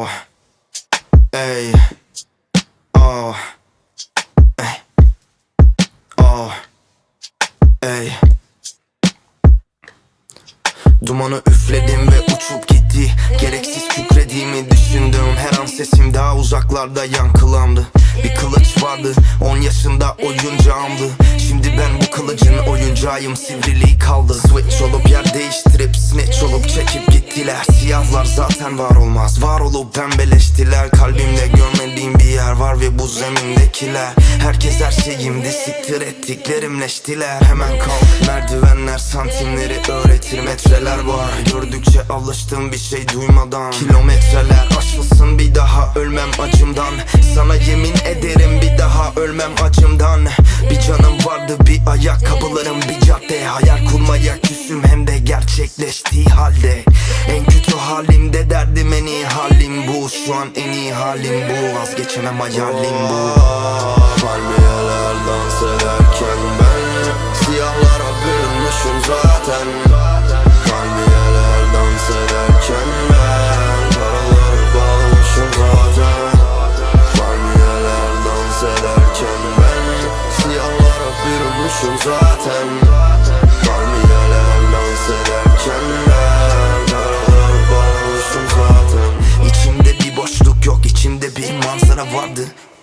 Oh. Ey. Oh. Ey. Oh. Ey. Dumanı üfledim ve uçup gitti Gereksiz kükrediğimi düşündüm Her an sesim daha uzaklarda yankılandı Bir kılıç vardı 10 yaşında oyuncağımdı Şimdi ben bu kılıcın oyuncağıyım Sivriliği kaldı Switch olup yer değiştirip Snitch olup çekip gittiler Siyahlar zaten var olmaz. Var olup pembeleştiler. Kalbimde görmediğim bir yer var Ve bu zemindekiler. Herkes her şeyimdi. Siktir ettiklerimleştiler. Hemen kalk. Merdivenler santimleri öğretir. Metreler var. Gördükçe alıştığım bir şey duymadan. Kilometreler aşılsın bir daha ölmem acımdan. Sana yemin ederim bir daha ölmem acımdan. Bir canım vardı bir ayakkabılarım bir cadde. Hayal kurmaya küsüm gerçekleştiği halde. En kötü halimde derdim en iyi halim bu. Şu an en iyi halim bu. Vazgeçemem hayalim bu. Palmiyeler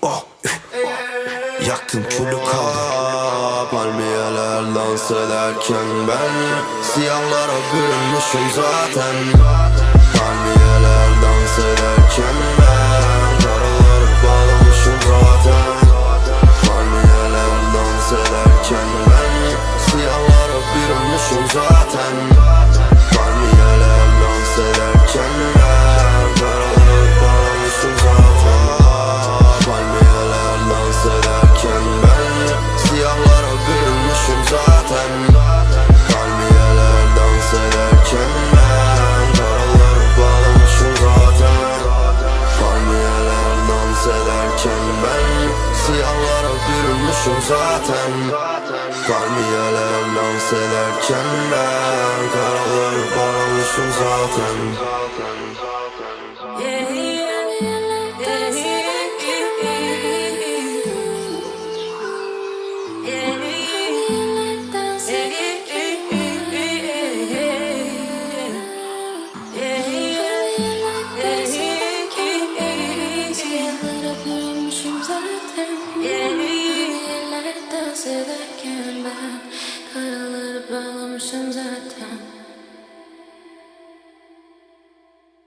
Oh üf. Yaktım külü kaldı Palmiyeler dans ederken ben Siyahlara bürünmüşüm zaten Palmiyeler dans ederken ben Bürünmüşüm zaten. Palmiyeler dans ederken ben Karaları bağlamışım zaten. Yerler dans ederken ben Karaları bağlamışım zaten